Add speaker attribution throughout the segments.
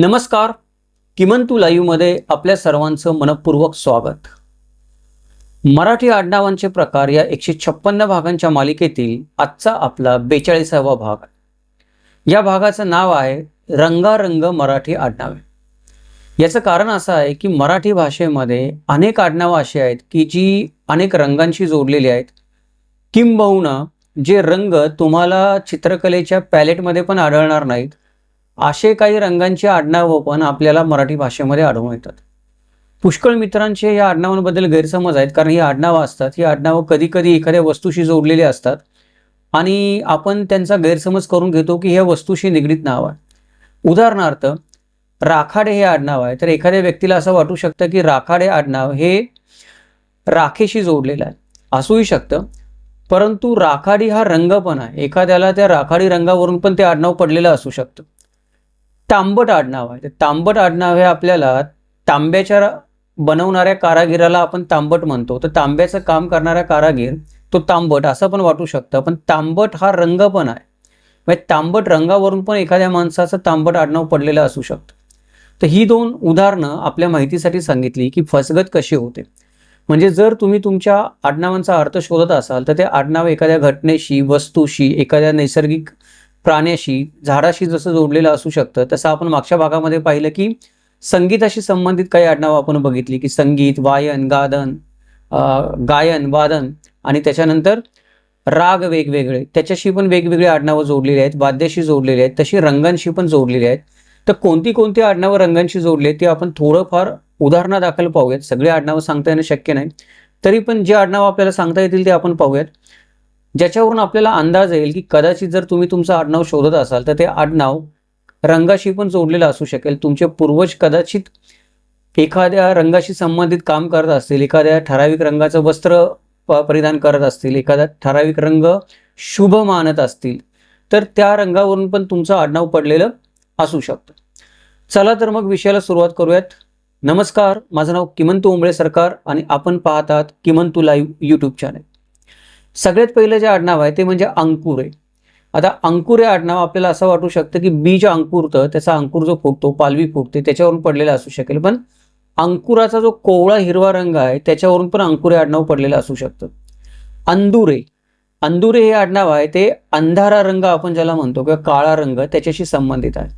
Speaker 1: नमस्कार. किमंतू लाईव्हमध्ये आपल्या सर्वांचं मनपूर्वक स्वागत. मराठी आडनावांचे प्रकार या एकशे छप्पन्न भागांच्या मालिकेतील आजचा आपला बेचाळीसावा भाग. आहे या भागाचं नाव आहे रंगारंग मराठी आडनावे. याचं कारण असं आहे की मराठी भाषेमध्ये अनेक आडनावं अशी आहेत की जी अनेक रंगांशी जोडलेली आहेत. किंबहुना जे रंग तुम्हाला चित्रकलेच्या पॅलेटमध्ये पण आढळणार नाहीत. असे काही रंगांची आडनावं पण आपल्याला मराठी भाषेमध्ये आढळून येतात. पुष्कळ मित्रांचे या आडनावांबद्दल गैरसमज आहेत कारण ही आडनावं असतात. ही आडनावं कधी कधी एखाद्या वस्तूशी जोडलेली असतात. आणि आपण त्यांचा गैरसमज करून घेतो की ह्या वस्तूशी निगडीत नाव आहे. उदाहरणार्थ राखाडे हे आडनाव आहे. तर एखाद्या व्यक्तीला असं वाटू शकतं की राखाडे आडनाव हे राखेशी जोडलेलं आहे. असूही शकतं. परंतु राखाडी हा रंग पण आहे. एखाद्याला त्या राखाडी रंगावरून पण ते आडनाव पडलेलं असू शकतं. तांबट आडनाव आहे. तर तांबट आडनाव हे आपल्याला तांब्याच्या बनवणाऱ्या कारागिराला आपण तांबट म्हणतो. तर तांब्याचं काम करणारा कारागीर तो तांबट असं पण वाटू शकतं. पण तांबट हा रंग पण आहे. म्हणजे तांबट रंगावरून पण एखाद्या माणसाचं तांबट आडनाव पडलेलं असू शकतं. तर ही दोन उदाहरणं आपल्या माहितीसाठी सांगितली की फसगत कशी होते. म्हणजे जर तुम्ही तुमच्या आडनावांचा अर्थ शोधत असाल तर ते आडनाव एखाद्या घटनेशी वस्तूशी एखाद्या नैसर्गिक प्राण्याशी झाडाशी जसं जोडलेलं असू शकतं तसं आपण मागच्या भागामध्ये पाहिलं की संगीताशी संबंधित काही आडनावं आपण बघितली की संगीत वायन गादन गायन वादन आणि त्याच्यानंतर राग वेगवेगळे. त्याच्याशी पण वेगवेगळी आडनावं जोडलेली आहेत वाद्याशी जोडलेली आहेत तशी रंगांशी पण जोडलेली आहेत. तर कोणती कोणती आडनावं रंगांशी जोडली आहेत ती आपण थोडंफार उदाहरणादाखल पाहूयात. सगळी आडनावं सांगता येणं शक्य नाही. तरी पण जे आडनावं आपल्याला सांगता येतील ते आपण पाहूयात. ज्याच्यावरून आपल्याला अंदाज येईल की कदाचित जर तुम्ही तुमचं आडनाव शोधत असाल तर ते आडनाव रंगाशी पण जोडलेलं असू शकेल. तुमचे पूर्वज कदाचित एखाद्या रंगाशी संबंधित काम करत असतील एखाद्या ठराविक रंगाचं वस्त्र प- परिधान करत असतील एखादा ठराविक रंग शुभ मानत असतील तर त्या रंगावरून पण तुमचं आडनाव पडलेलं असू शकतं. चला तर मग विषयाला सुरुवात करूयात. नमस्कार माझं नाव किमंतू उंबळे सरकार आणि आपण पाहतात किमंतू लाईव्ह यूट्यूब चॅनल सगळ्यात पहिलं जे आडनाव आहे ते म्हणजे अंकुरे. आता अंकुरे आडनाव आपल्याला असं वाटू शकतं की बीज अंकुरतं त्याचा अंकुर जो फुटतो पालवी फुटते त्याच्यावरून पडलेला असू शकेल. पण अंकुराचा जो कोवळा हिरवा रंग आहे त्याच्यावरून पण अंकुरे आडनाव पडलेलं असू शकतं. अंदुरे. अंदुरे हे आडनाव आहे ते अंधारा रंग आपण ज्याला म्हणतो किंवा काळा रंग त्याच्याशी संबंधित आहे.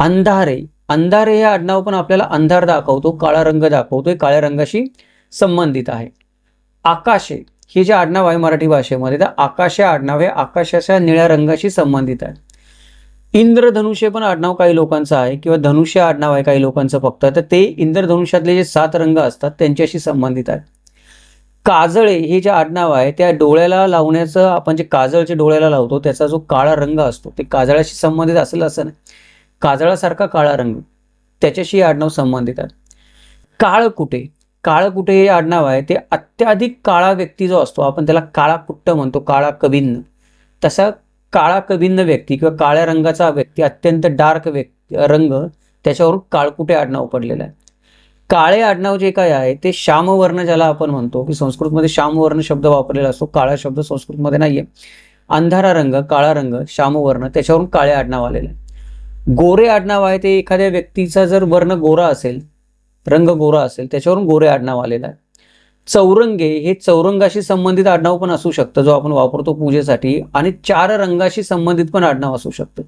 Speaker 1: अंधारे. अंधारे हे आडनाव पण आपल्याला अंधार दाखवतो काळा रंग दाखवतो काळ्या रंगाशी संबंधित आहे. आकाशे. हे जे आडनाव आहे मराठी भाषेमध्ये तर आकाश हे आडनाव हे आकाशाच्या निळ्या रंगाशी संबंधित आहे इंद्रधनुष्य पण आडनाव काही लोकांचं आहे किंवा धनुष्य आडनाव आहे काही लोकांचं फक्त तर ते इंद्रधनुष्यातले जे सात रंग असतात त्यांच्याशी संबंधित आहे काजळे हे जे आडनाव आहे त्या डोळ्याला लावण्याचं आपण जे काजळचे डोळ्याला लावतो त्याचा जो काळा रंग असतो ते काजळाशी संबंधित असेल असं नाही. काजळासारखा काळा रंग त्याच्याशी आडनाव संबंधित आहे काळकुटे काळकुटे हे आडनाव आहे ते अत्याधिक काळा व्यक्ती जो असतो आपण त्याला काळा कुट्ट म्हणतो काळा कविन्न तसा काळा कविन्न व्यक्ती किंवा काळ्या रंगाचा व्यक्ती अत्यंत डार्क व्यक्ती रंग त्याच्यावरून काळकुटे आडनाव पडलेलं आहे. काळे आडनाव जे काय आहे ते श्यामवर्ण ज्याला आपण म्हणतो की संस्कृतमध्ये श्यामवर्ण शब्द वापरलेला असतो काळा शब्द संस्कृतमध्ये नाहीये. अंधारा रंग काळा रंग श्यामवर्ण त्याच्यावरून काळे आडनाव आलेलं आहे. गोरे आडनाव आहे ते एखाद्या व्यक्तीचा जर वर्ण गोरा असेल रंग गोरा असेल त्याच्यावरून गोरे आडनाव आलेलं आहे. चौरंगे हे चौरंगाशी संबंधित आडनाव पण असू शकतं जो आपण वापरतो पूजेसाठी. आणि चार रंगाशी संबंधित पण आडनाव असू शकतं.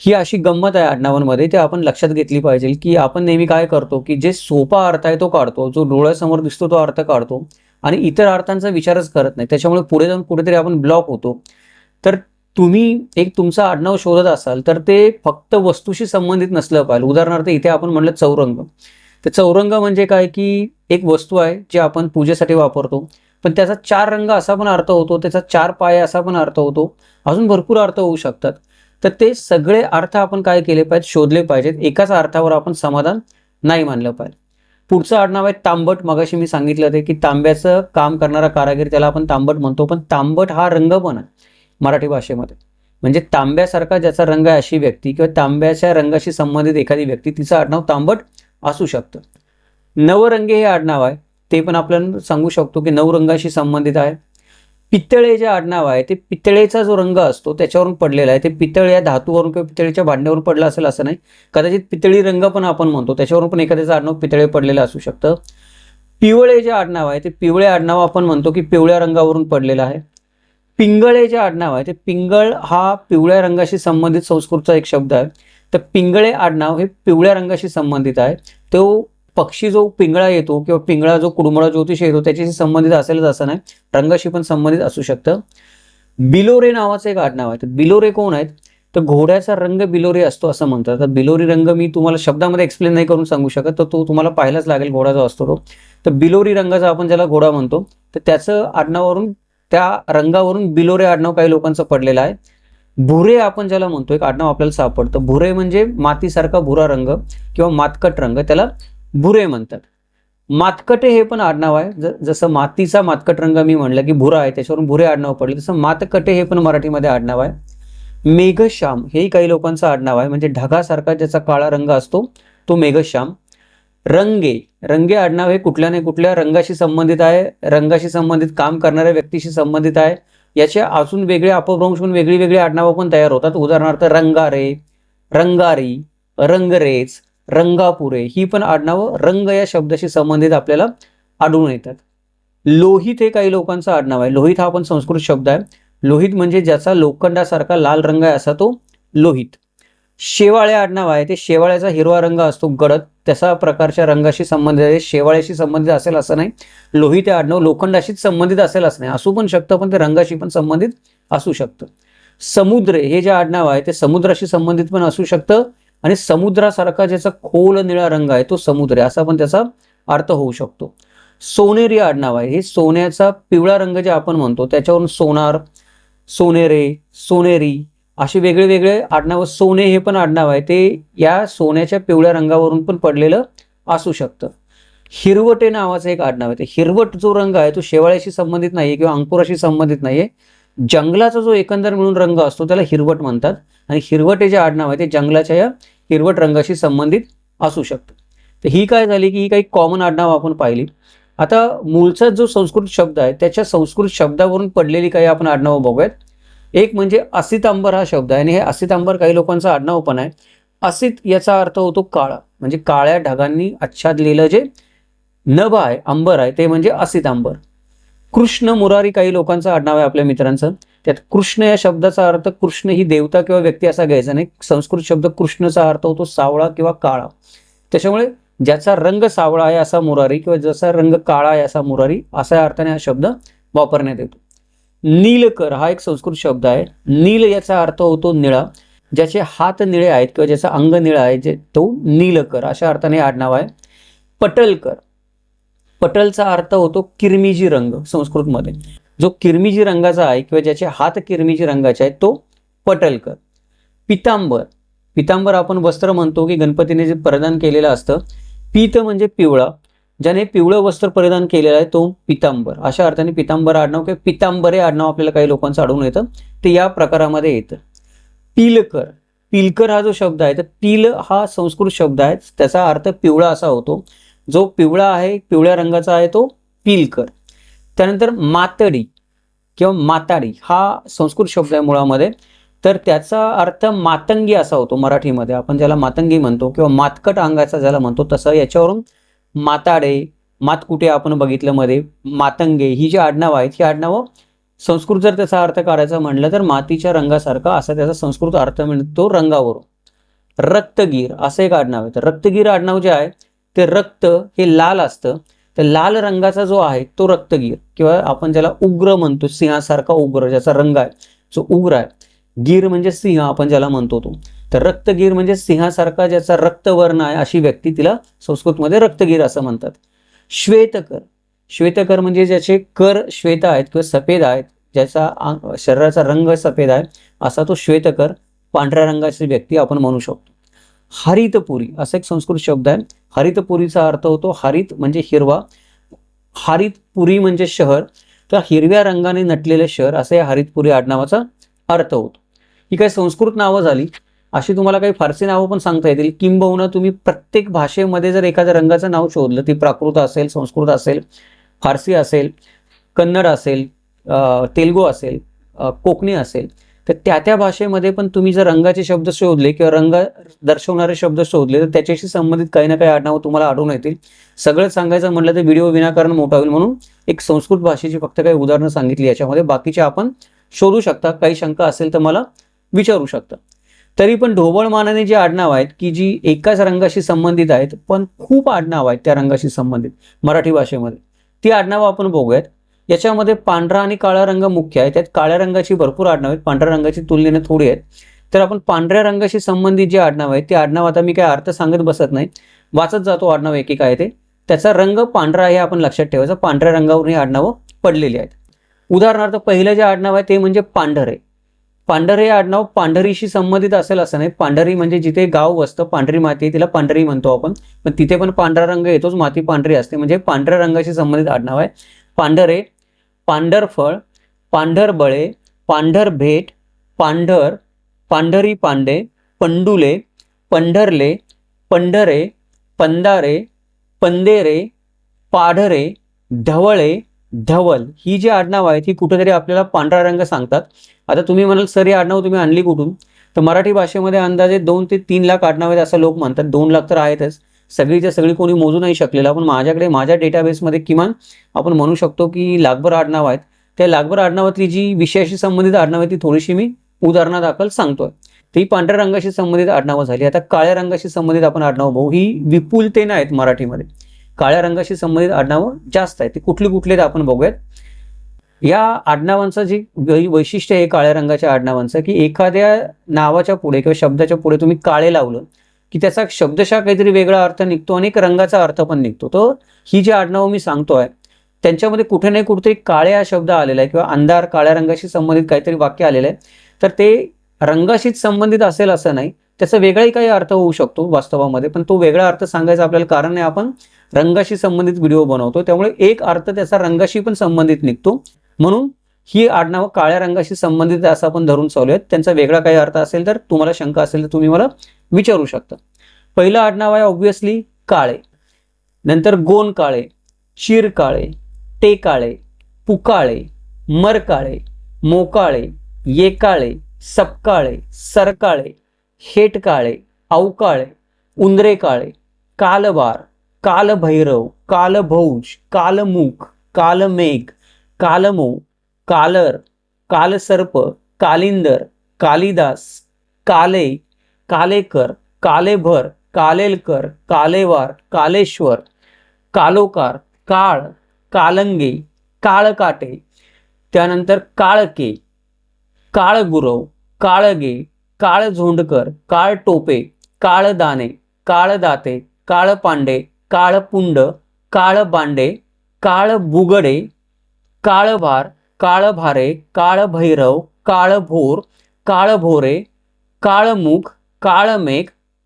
Speaker 1: ही अशी गंमत आहे आडनावांमध्ये ते आपण लक्षात घेतली पाहिजे की आपण नेहमी काय करतो की जे सोपा अर्थ आहे तो काढतो जो डोळ्यासमोर दिसतो तो अर्थ काढतो. आणि इतर अर्थांचा विचारच करत नाही. त्याच्यामुळे पुढे जाऊन कुठेतरी आपण ब्लॉक होतो. तर तुम्ही एक तुमचं आडनाव शोधत असाल तर ते फक्त वस्तूशी संबंधित नसलं पाहिजे. उदाहरणार्थ इथे आपण म्हणलं चौरंग. तर चौरंग म्हणजे काय की एक वस्तू आहे जी आपण पूजेसाठी वापरतो. पण त्याचा चार रंग असा पण अर्थ होतो त्याचा चार पाय असा पण अर्थ होतो. अजून भरपूर अर्थ होऊ शकतात. तर ते सगळे अर्थ आपण काय केले पाहिजेत? शोधले पाहिजेत. एकाच अर्थावर आपण समाधान नाही मानलं पाहिजे. पुढचं आडनाव आहे तांबट. मगाशी मी सांगितलं ते की तांब्याचं काम करणारा कारागीर त्याला आपण तांबट म्हणतो. पण तांबट हा रंग पण आहे मराठी भाषेमध्ये. म्हणजे तांब्यासारखा ज्याचा रंग आहे अशी व्यक्ती किंवा तांब्याच्या रंगाशी संबंधित एखादी व्यक्ती तिचं आडनाव तांबट असू शकतं. नवरंगे हे आडनाव आहे. ते पण आपण सांगू शकतो की नवरंगाशी संबंधित आहे. पितळे जे आडनाव आहे ते पितळेचा जो रंग असतो त्याच्यावरून पडलेला आहे. ते पितळ या धातूवरून किंवा पितळेच्या भांड्यावरून पडलं असेल असं नाही. कदाचित पितळी रंग पण आपण म्हणतो. त्याच्यावरून पण एखाद्याचं आडनाव पितळे पडलेलं असू शकतं. पिवळे जे आडनाव आहे ते पिवळे आडनाव आपण म्हणतो की पिवळ्या रंगावरून पडलेलं आहे. पिंगळे जे आडनाव आहे ते पिंगळ हा पिवळ्या रंगाशी संबंधित संस्कृतचा एक शब्द आहे. तर पिंगळे आडनाव हे पिवळ्या रंगाशी संबंधित आहे. तो पक्षी जो पिंगळा येतो किंवा पिंगळा जो कुडमुळा ज्योतिष येतो त्याच्याशी संबंधित असेलच असं नाही. रंगाशी पण संबंधित असू शकतं. बिलोरे नावाचं एक आडनाव आहे. तर बिलोरे कोण आहेत? तर घोड्याचा रंग बिलोरी असतो असं म्हणतात. तर बिलोरी रंग मी तुम्हाला शब्दामध्ये एक्सप्लेन नाही करून सांगू शकत तर तो तुम्हाला पाहायलाच लागेल घोडा जो असतो तो. तर बिलोरी रंगाचा आपण ज्याला घोडा म्हणतो तर त्याचं आडनावावरून त्या रंगावरून बिलोरे आडनाव काही लोकांचं पडलेलं आहे. भुरे आपण ज्याला म्हणतो एक आडनाव आपल्याला सापडतं. भुरे म्हणजे मातीसारखा भुरा रंग किंवा मातकट रंग त्याला भुरे म्हणतात. मातकटे हे पण आडनाव आहे. ज जसं मातीचा मातकट रंग मी म्हणलं की भुरा आहे त्याच्यावरून भुरे आडनाव पडले. तसं मातकटे हे पण मराठीमध्ये आडनाव आहे. मेघश्याम हेही काही लोकांचं आडनाव आहे. म्हणजे ढगासारखा ज्याचा काळा रंग असतो तो मेघश्याम. रंगे. रंगे आडनाव हे कुठल्या नाही कुठल्या रंगाशी संबंधित आहे. रंगाशी संबंधित काम करणाऱ्या व्यक्तीशी संबंधित आहे. याचे अजून वेगळे अपभ्रंश म्हणून वेगळी वेगळी आडनावं पण तयार होतात. उदाहरणार्थ रंगारे रंगारी रंगरेज रंगापुरे ही पण आडनावं रंग या शब्दाशी संबंधित आपल्याला आढळून येतात. लोहित हे काही लोकांचं आडनाव आहे. लोहित हा पण संस्कृत शब्द आहे. लोहित म्हणजे ज्याचा लोखंडासारखा लाल रंग आहे असा तो लोहित. शेवाळे आडनाव आहे. ते शेवाळ्याचा हिरवा रंग असतो गडद. त्याचा प्रकारच्या रंगाशी संबंधित आहे. शेवाळ्याशी संबंधित असेल असं नाही. लोही ते आडनाव लोखंडाशीच संबंधित असेल असं नाही. असू पण शकतं पण ते रंगाशी पण संबंधित असू शकतं. समुद्र हे जे आडनाव आहे ते समुद्राशी संबंधित पण असू शकतं आणि समुद्रासारखा ज्याचा खोल निळा रंग आहे तो समुद्र आहे. असा पण त्याचा अर्थ होऊ शकतो. सोनेरी आडनाव आहे. हे सोन्याचा पिवळा रंग जे आपण म्हणतो त्याच्यावरून सोनार सोनेरे सोनेरी असे वेगळे वेगळे आडनाव सोने हे पण आडनाव आहे. ते या सोन्याच्या पिवळ्या रंगावरून पण पडलेलं असू शकतं. हिरवटे नावाचं एक आडनाव आहे. ते हिरवट जो रंग आहे तो शेवाळ्याशी संबंधित नाही किंवा अंकुराशी संबंधित नाही जंगलाचा जो एकंदर मिळून रंग असतो त्याला हिरवट म्हणतात. आणि हिरवटे जे आडनाव आहे ते जंगलाच्या या हिरवट रंगाशी संबंधित असू शकतं. तर ही काय झाली की ही काही कॉमन आडनाव आपण पाहिली. आता मूळचा जो संस्कृत शब्द आहे त्याच्या संस्कृत शब्दावरून पडलेली काही आपण आडनावं बघूयात. एक म्हणजे असितांबर हा शब्द आहे आणि हे असितांबर काही लोकांचं आडनाव पण आहे. असित याचा अर्थ होतो काळा. म्हणजे काळ्या ढगांनी आच्छादलेलं जे नभ आहे अंबर आहे ते म्हणजे असितांबर कृष्ण मुरारी काही लोकांचं आडनाव आहे आपल्या मित्रांचं. त्यात कृष्ण या शब्दाचा अर्थ कृष्ण ही देवता किंवा व्यक्ती असा घ्यायचा नाही. संस्कृत शब्द कृष्णचा अर्थ होतो सावळा किंवा काळा. त्याच्यामुळे ज्याचा रंग सावळा आहे असा मुरारी किंवा ज्याचा रंग काळा आहे असा मुरारी असा अर्थाने हा शब्द वापरण्यात येतो. नीलकर हा एक संस्कृत शब्द आहे. नील याचा अर्थ होतो निळा. ज्याचे हात निळे आहेत किंवा ज्याचा अंग निळा आहे जे तो नीलकर अशा अर्थाने आडनाव आहे. पटलकर. पटलचा अर्थ होतो किरमिजी रंग संस्कृतमध्ये. जो किरमिजी रंगाचा आहे किंवा ज्याचे हात किरमिजी रंगाचे आहेत तो पटलकर. पितांबर. पितांबर आपण वस्त्र म्हणतो की गणपतीने जे परिधान केलेलं असतं. पीत म्हणजे पिवळा. ज्याने पिवळं वस्त्र परिधान केलेलं आहे तो पितांबर. अशा अर्थाने पितांबर आडनाव किंवा पितांबरे आडनाव आपल्याला काही लोकांचं आढळून येतं. ते या प्रकारामध्ये येतं. पिलकर. पिलकर हा जो शब्द आहे तर पिल हा संस्कृत शब्द आहे. त्याचा अर्थ पिवळा असा होतो. जो पिवळा आहे पिवळ्या रंगाचा आहे तो पिलकर. त्यानंतर मातडी किंवा माताडी हा संस्कृत शब्द आहे मुळामध्ये. तर त्याचा अर्थ मातंगी असा होतो मराठीमध्ये. आपण ज्याला मातंगी म्हणतो किंवा मातकट अंगाचा ज्याला म्हणतो तसं याच्यावरून माताडे मातकुटे आपण बघितलं मध्ये मातंगे ही जी आडनावं आहेत ही आडनावं संस्कृत जर त्याचा अर्थ काढायचा म्हणलं तर मातीच्या रंगासारखा असा त्याचा संस्कृत अर्थ मिळतो रंगावरून. रक्तगीर असं एक आडनाव आहे. तर रक्तगीर आडनाव जे आहे ते रक्त हे लाल असतं. तर लाल रंगाचा जो आहे तो रक्तगीर किंवा आपण ज्याला उग्र म्हणतो सिंहासारखा उग्र ज्याचा रंग आहे जो उग्र आहे. गीर म्हणजे सिंह आपण ज्याला म्हणतो तो. तर रक्तगीर म्हणजे सिंहासारखा ज्याचा रक्तवर्ण आहे अशी व्यक्ती तिला संस्कृतमध्ये रक्तगीर असं म्हणतात. श्वेतकर. श्वेतकर म्हणजे ज्याचे कर श्वेत आहेत किंवा सफेद आहेत ज्याचा शरीराचा रंग सफेद आहे असा तो श्वेतकर पांढऱ्या रंगाची व्यक्ती आपण म्हणू शकतो. हरितपुरी असा एक संस्कृत शब्द आहे. हरितपुरीचा अर्थ होतो हरित म्हणजे हिरवा. हरितपुरी म्हणजे शहर. तर हिरव्या रंगाने नटलेलं शहर असं या हरितपुरी आडनावाचा अर्थ होतो. ही काही संस्कृत नावं झाली? अशी तुम्हाला काही फारसी नावं पण सांगता येतील. किंबहुना तुम्ही प्रत्येक भाषेमध्ये जर एखाद्या रंगाचं नाव शोधलं ती प्राकृत असेल संस्कृत असेल फारसी असेल कन्नड असेल तेलगू असेल कोकणी असेल तर त्या त्या भाषेमध्ये पण तुम्ही जर रंगाचे शब्द शोधले किंवा रंग दर्शवणारे शब्द शोधले तर त्याच्याशी संबंधित काही ना काही आडनावं तुम्हाला आढळून येतील. सगळं सांगायचं म्हटलं तर व्हिडिओ विनाकारण मोठा होईल म्हणून एक संस्कृत भाषेची फक्त काही उदाहरणं सांगितली याच्यामध्ये बाकीचे आपण शोधू शकता. काही शंका असेल तर मला विचारू शकता. तरी पण ढोबळ मानाने जी आडनाव आहेत की जी एकाच रंगाशी संबंधित आहेत पण खूप आडनाव आहेत त्या रंगाशी संबंधित मराठी भाषेमध्ये. ती आडनावं आपण बघूयात. याच्यामध्ये पांढरा आणि काळा रंग मुख्य आहे त्यात काळ्या रंगाची भरपूर आडनाव आहेत. पांढऱ्या रंगाची तुलनेने थोडी आहेत. तर आपण पांढऱ्या रंगाशी संबंधित जे आडनाव आहे ते आडनाव आता मी काय अर्थ सांगत बसत नाही. वाचत जातो आडनाव एक एक आहे ते त्याचा रंग पांढरा आहे हे आपण लक्षात ठेवायचं. पांढऱ्या रंगावरून ही आडनावं पडलेली आहेत. उदाहरणार्थ पहिलं जे आडनाव आहे ते म्हणजे पांढरे. पांढर हे आडनाव पांढरीशी संबंधित असेल असं नाही. पांढरी म्हणजे जिथे गाव वसतं पांढरी माती आहे तिला पांढरी म्हणतो आपण. पण तिथे पण पांढरा रंग येतोच माती पांढरी असते. म्हणजे पांढऱ्या रंगाशी संबंधित आडनाव आहे. पांढरे पांढरफळ पांढरबळे पांढर भेट पांढर पांढरी पांडे पंडुले पंढरले पंढरे पंदारे पंदेरे पाढरे ढवळे धवल ही जी आडनाव आहेत ही कुठेतरी आपल्याला पांढरा रंग सांगतात. आता तुम्ही म्हणाल सर ही आडनाव तुम्ही आणली कुठून? तर मराठी भाषेमध्ये अंदाजे दोन ते तीन लाख आडनाव आहेत असं लोक म्हणतात. दोन लाख तर आहेतच. सगळीच्या सगळी कोणी मोजू नाही शकलेलं. पण माझ्याकडे माझ्या डेटाबेसमध्ये किमान आपण म्हणू शकतो की लाखभर आडनाव आहेत. त्या लाखभर आडनावातली जी विषयाशी संबंधित आडनाव आहे ती थोडीशी मी उदाहरणादाखल सांगतोय. ती पांढऱ्या रंगाशी संबंधित आडनावं झाली. आता काळ्या रंगाशी संबंधित आपण आडनाव भाऊ ही विपुलतेनं आहेत मराठीमध्ये. काळ्या रंगाशी संबंधित आडनावं जास्त आहेत. ती कुठली कुठली आपण बघूयात. या आडनावांचं जे वै- वैशिष्ट्य आहे काळ्या रंगाच्या आडनावांचं की एखाद्या नावाच्या पुढे किंवा शब्दाच्या पुढे तुम्ही काळे लावलं की त्याचा शब्दशा काहीतरी वेगळा अर्थ निघतो आणि एक रंगाचा अर्थ पण निघतो. तर ही जी आडनावं मी सांगतोय त्यांच्यामध्ये कुठे नाही कुठेतरी काळे हा शब्द आलेला आहे किंवा अंधार काळ्या रंगाशी संबंधित काहीतरी वाक्य आलेलं आहे. तर ते रंगाशीच संबंधित असेल असं नाही त्याचा वेगळाही काही अर्थ होऊ शकतो वास्तवामध्ये पण तो वेगळा अर्थ सांगायचा आपल्याला कारण आहे आपण रंगाशी संबंधित व्हिडिओ बनवतो त्यामुळे एक अर्थ त्याचा रंगाशी पण संबंधित निघतो. म्हणून ही आडनावं काळ्या रंगाशी संबंधित असं आपण धरून चालूयात त्यांचा वेगळा काही अर्थ असेल तर तुम्हाला शंका असेल तर तुम्ही मला विचारू शकता. पहिलं आडनाव आहे ऑब्व्हियसली काळे. नंतर गोन काळे शिर काळे ते काळे पुकाळे मरकाळे मोकाळे येकाळे सपकाळे सरकाळे हेटकाळे अवकाळे उंदरे काळे कालवार कालभैरव कालभौज कालमुख कालमेघ कालमो कालर कालसर्प कालिंदर कालिदास काले कालेकर कालेभर कालेलकर कालेवार कालेश्वर कालोकार काळ कालंगे काळकाटे त्यानंतर काळके काळगुरव काळगे काळ झोंडकर काळ काळटोपे काळदाणे काळदाते काळपांडे काळपुंड काळ बुगडे काळभार काळभारे काळभैरव काळभोर काळभोरे काळमुख काळमेघ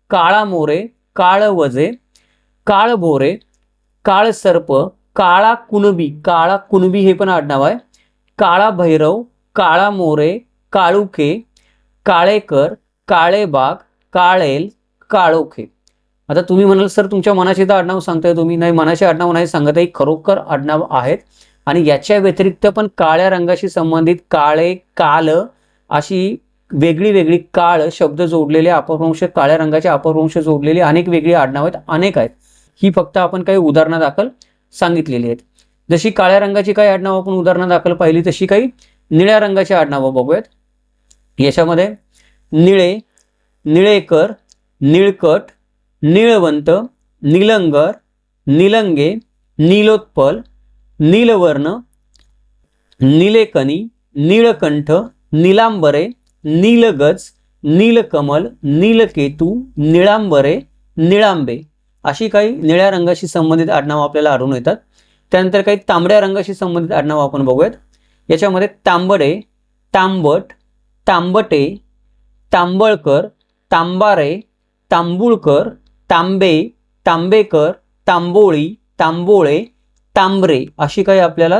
Speaker 1: काळामोरे काळवजे काळभोरे काळसर्प काळा कुणबी काळा कुणबी हे पण आडनाव आहे. काळा भैरव काळा मोरे काळुके काळेकर काळेबाग काळेल काळोखे. आता तुम्ही म्हणाल सर तुमच्या मनाशी तर आडनाव सांगताय तुम्ही. नाही मनाचे आडनाव नाही सांगत आहे खरोखर आडनाव आहेत. आणि याच्या व्यतिरिक्त पण काळ्या रंगाशी संबंधित काळे काल अशी वेगळी वेगळी काळ शब्द जोडलेले अपभ्रंश काळ्या रंगाचे अपभ्रंश जोडलेले अनेक वेगळी आडनाव आहेत अनेक आहेत. ही फक्त आपण काही उदाहरणादाखल सांगितलेली आहेत. जशी काळ्या रंगाची काही आडनावं आपण उदाहरणादाखल पाहिली तशी काही निळ्या रंगाची आडनावं बघूयात. याच्यामध्ये निळे निळेकर निळकट निळवंत निलंगर निलंगे नीलोत्पल नीलवर्ण नीलेकनी निळकंठ निलांबरे नीलगज नीलकमल नीलकेतू निळांबरे निळांबे अशी काही निळ्या रंगाशी संबंधित आडनावं आपल्याला आढळून येतात. त्यानंतर काही तांबड्या रंगाशी संबंधित आडनावं आपण बघूयात. याच्यामध्ये तांबडे तांबट तांबटे तांबळकर तांबारे तांबुळकर तांबे तांबेकर तांबोळी तांबोळे तांबरे अशी काही आपल्याला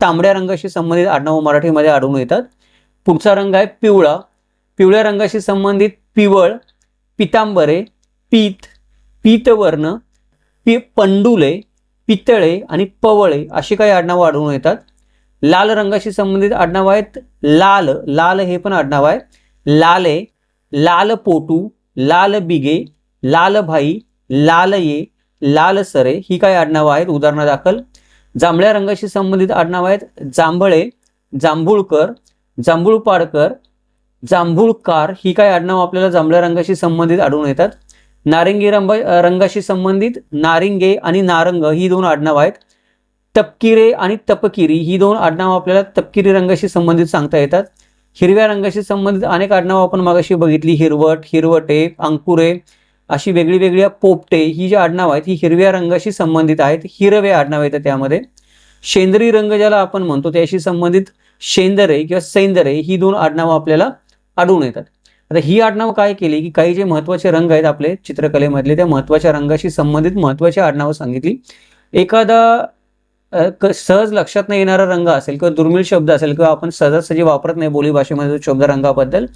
Speaker 1: तांबड्या रंगाशी संबंधित आडनावं मराठीमध्ये आढळून येतात. पुढचा रंग आहे पिवळा. पिवळ्या रंगाशी संबंधित पिवळ पितांबरे पीत पीतवर्ण पी पंडुले पितळे आणि पवळे अशी काही आडनावं आढळून येतात. लाल रंगाशी संबंधित आडनाव आहेत. लाल लाल हे पण आडनाव आहे. लाले लाल पोटू लाल बिगे लाल भाई लाल ये लाल सरे ही काय आडनावं आहेत. उदाहरणादाखल जांभळ्या रंगाशी संबंधित आडनाव आहेत. जांभळे जांभूळकर जांभूळपाडकर जांभूळकार ही काय आडनाव आपल्याला जांभळ्या रंगाशी संबंधित आढळून येतात. नारिंगी रंग रंगाशी संबंधित नारिंगे आणि नारंग ही दोन आडनाव आहेत. तपकिरे आणि तपकिरी ही दोन आडनावं आपल्याला तपकिरी रंगाशी संबंधित सांगता येतात. हिरव्या रंगाशी संबंधित अनेक आडनावं आपण मागाशी बघितली. हिरवट हिरवटे अंकुरे अशी वेगळी वेगळ्या पोपटे ही जी आडनावं आहेत ही हिरव्या रंगाशी संबंधित आहेत. हिरवे आडनाव येतात त्यामध्ये. शेंदरी रंग ज्याला आपण म्हणतो त्याशी संबंधित शेंदरे किंवा सैंदरे ही दोन आडनावं आपल्याला आढळून येतात. आता ही आडनावं काय केली? की काही जे महत्त्वाचे रंग आहेत आपले चित्रकलेमधले त्या महत्त्वाच्या रंगाशी संबंधित महत्त्वाची आडनावं सांगितली. एखादा सहज लक्षात नाही येणारा रंग असेल किंवा दुर्मिळ शब्द असेल किंवा आपण सहजासहजी वापरत नाही बोली भाषेमध्ये शब्द रंगाबद्दल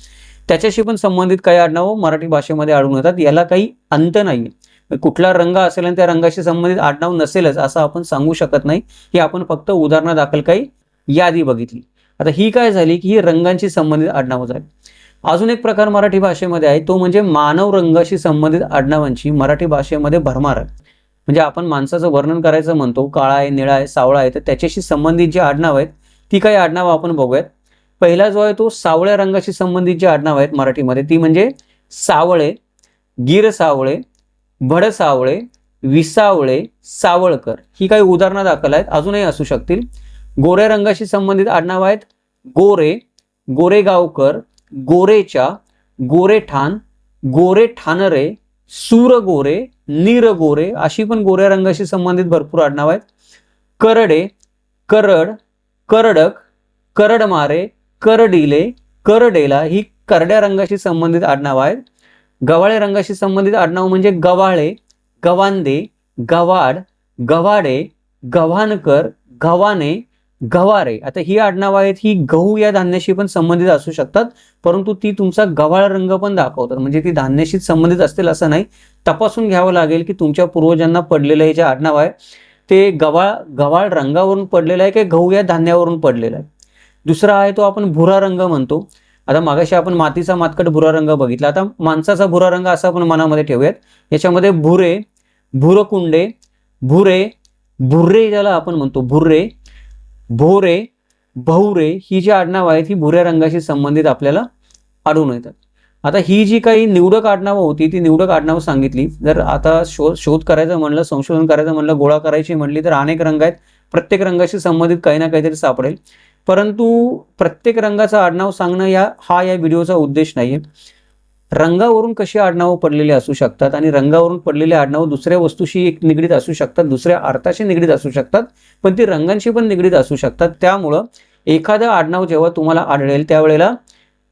Speaker 1: त्याच्याशी पण संबंधित काही आडनावं मराठी भाषेमध्ये आढळून येतात. याला काही अंत नाही कुठला रंग असेल आणि त्या रंगाशी संबंधित आडनाव नसेलच असं आपण सांगू शकत नाही. हे आपण फक्त उदाहरणादाखल काही यादी बघितली. आता ही काय झाली की ही रंगांशी संबंधित आडनावं झाली. अजून एक प्रकार मराठी भाषेमध्ये आहे. तो म्हणजे मानव रंगाशी संबंधित आडनावांची मराठी भाषेमध्ये भरमार. आहे म्हणजे आपण माणसाचं वर्णन करायचं म्हणतो काळा आहे निळा आहे सावळा आहे तर त्याच्याशी संबंधित जी आडनाव आहेत ती काही आडनावं आपण बघूयात. पहिला जो आहे तो सावळ्या रंगाशी संबंधित जी आडनाव आहेत मराठीमध्ये ती म्हणजे सावळे गिर सावळे भड सावळे विसावळे सावळकर. ही काही उदाहरणं दाखल आहेत अजूनही असू शकतील. गोऱ्या रंगाशी संबंधित आडनाव आहेत गोरे गोरेगावकर गोरेच्या गोरेठाण गोरे ठाणरे सूर गोरे नीर गोरे अशी पण गोऱ्या रंगाशी संबंधित भरपूर आडनाव आहेत. करडे करड करडक करडमारे करडिले करडेला ही करड्या रंगाशी संबंधित आडनाव आहेत. गव्हाळे रंगाशी संबंधित आडनाव म्हणजे गवाळे गवांदे गवाड गवाडे गव्हाणकर गव्हाणे गवारे. आता ही आडनावं आहेत ही गहू या धान्याशी पण संबंधित असू शकतात परंतु ती तुमचा गव्हाळ रंग पण दाखवतात. म्हणजे ती धान्याशीच संबंधित असतील असं नाही. तपासून घ्यावं लागेल की तुमच्या पूर्वजांना पडलेलं हे जे आडनाव आहे ते गव्हाळ गव्हाळ रंगावरून पडलेलं आहे की गहू या धान्यावरून पडलेलं आहे? दुसरा आहे तो आपण भुरा रंग म्हणतो. आता मागाशी आपण मातीचा मातकट भुरा रंग बघितला. आता माणसाचा भुरा रंग असा आपण मनामध्ये ठेवूयात. याच्यामध्ये भुरे भुरकुंडे भुरे भुर्रे ज्याला आपण म्हणतो भुर्रे. भोरे भोवरे ही जी आडनावं आहेत ही भुऱ्या रंगाशी संबंधित आपल्याला आढळून येतात. आता ही जी काही निवडक आडनावं होती ती निवडक आडनावं सांगितली. जर आता शोध शोध करायचं म्हणलं संशोधन करायचं म्हणलं गोळा करायची म्हणली तर अनेक रंग आहेत. प्रत्येक रंगाशी संबंधित काही ना काहीतरी सापडेल. परंतु प्रत्येक रंगाचं आडनाव सांगणं या हा या व्हिडिओचा उद्देश नाही आहे रंगावरून कशी आडनावं पडलेली असू शकतात आणि रंगावरून पडलेली आडनावं दुसऱ्या वस्तूशी एक निगडीत असू शकतात दुसऱ्या अर्थाशी निगडीत असू शकतात पण ती रंगांशी पण निगडीत असू शकतात. त्यामुळं एखादं आडनाव जेव्हा तुम्हाला आढळेल त्यावेळेला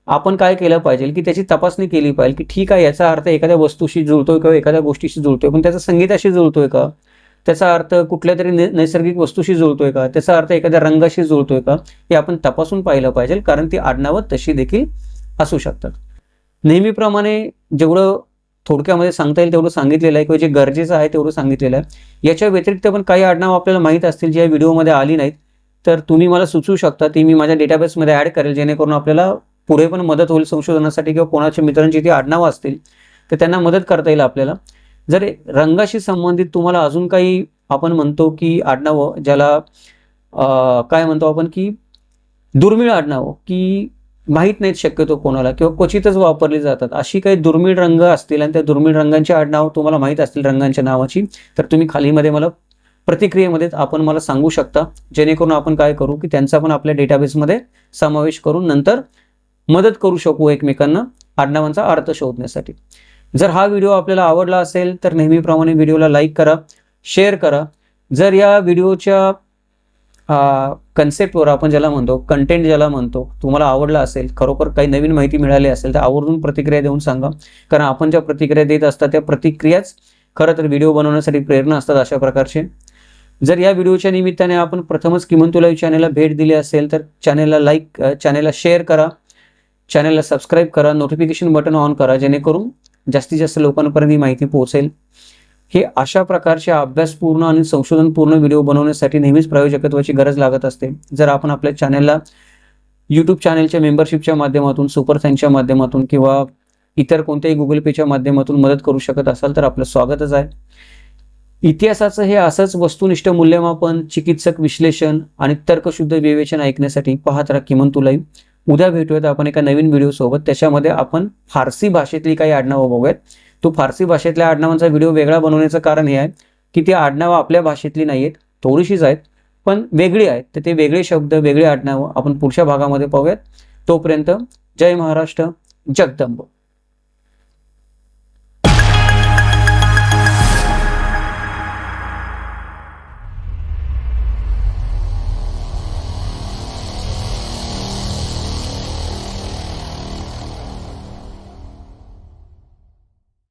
Speaker 1: आपण काय केलं पाहिजे की त्याची तपासणी केली पाहिजे की ठीक आहे याचा अर्थ एखाद्या वस्तूशी जुळतोय किंवा एखाद्या गोष्टीशी जुळतोय पण त्याचा संगीताशी जुळतोय का? त्याचा अर्थ कुठल्या तरी नै- नैसर्गिक वस्तूशी जुळतोय का? त्याचा अर्थ एखाद्या रंगाशी जुळतोय का? हे आपण तपासून पाहिलं पाहिजे कारण ती आडनावं तशी देखील असू शकतात. नेहमीप्रमाणे जेवढं थोडक्यामध्ये सांगता येईल तेवढं सांगितलेलं आहे. किंवा जे गरजेचं आहे तेवढं सांगितलेलं आहे. याच्या व्यतिरिक्त पण काही आडनाव आपल्याला माहीत असतील जे या व्हिडिओमध्ये आली नाहीत. तर तुम्ही मला सुचवू शकता ती मी माझ्या डेटाबेसमध्ये ॲड करेल जेणेकरून आपल्याला पुढे पण मदत होईल संशोधनासाठी किंवा कोणाच्या मित्रांची ती आडनावं असतील तर त्यांना मदत करता येईल आपल्याला. जर रंगाशी संबंधित तुम्हाला अजून काही आपण म्हणतो की आडनावं ज्याला काय म्हणतो आपण की दुर्मिळ आडनावं की माहीत नाहीत शक्यतो कोणाला किंवा क्वचितच वापरली जातात. अशी काही दुर्मिळ रंग असतील आणि त्या दुर्मिळ रंगांची आडनाव तुम्हाला माहीत असतील रंगांच्या नावाची तर तुम्ही खालीमध्ये मला प्रतिक्रियेमध्ये आपण मला सांगू शकता. जेणेकरून आपण काय करू की त्यांचा पण आपल्या डेटाबेसमध्ये समावेश करून नंतर मदत करू शकू एकमेकांना आडनावांचा अर्थ शोधण्यासाठी. जर हा व्हिडिओ आपल्याला आवडला असेल तर नेहमीप्रमाणे व्हिडिओला लाईक करा शेअर करा. जर या व्हिडिओच्या कन्सेप्टवर आपण ज्याला म्हणतो कंटेंट ज्याला म्हणतो तुम्हाला आवडला असेल खरोखर काही नवीन माहिती मिळाली असेल तर आवर्जून प्रतिक्रिया देऊन सांगा. कारण आपण ज्या प्रतिक्रिया देत असतात त्या प्रतिक्रियाच खरं तर व्हिडिओ बनवण्यासाठी प्रेरणा असतात अशा प्रकारचे. जर या व्हिडिओच्या निमित्ताने आपण प्रथमच किमंतु लाईव्ह चॅनलला भेट दिली असेल तर चॅनलला लाईक चॅनलला शेअर करा. चॅनलला सबस्क्राईब करा. नोटिफिकेशन बटन ऑन करा जेणेकरून जास्तीत जास्त लोकांपर्यंत ही माहिती पोहोचेल. हे अशा प्रकारचे अभ्यासपूर्ण आणि संशोधनपूर्ण व्हिडिओ बनवण्यासाठी नेहमीच प्रायोजकत्वाची गरज लागत असते. जर आपण आपल्या चॅनलला यूट्यूब चॅनलच्या मेंबरशिपच्या माध्यमातून सुपर थँकच्या माध्यमातून किंवा इतर कोणत्याही गुगल पेच्या माध्यमातून मदत करू शकत असाल तर आपलं स्वागतच आहे. इतिहासाचं हे असंच वस्तुनिष्ठ मूल्यमापन चिकित्सक विश्लेषण आणि तर्कशुद्ध विवेचन ऐकण्यासाठी पाहत राहा किमान लाईव्ह उद्या भेटूयात आपण एका नवीन व्हिडिओ सोबत त्याच्यामध्ये आपण फारसी भाषेतली काही आडनावं बघूयात. तो फारसी भाषेतल्या आडनावांचा व्हिडिओ वेगळा बनवण्याचं कारण हे आहे की ती आडनावं आपल्या भाषेतली नाही आहेत थोडीशीच आहेत पण वेगळी आहेत. तर ते वेगळे शब्द वेगळे आडनावं आपण पुढच्या भागामध्ये पाहूयात. तोपर्यंत जय महाराष्ट्र जगदंब.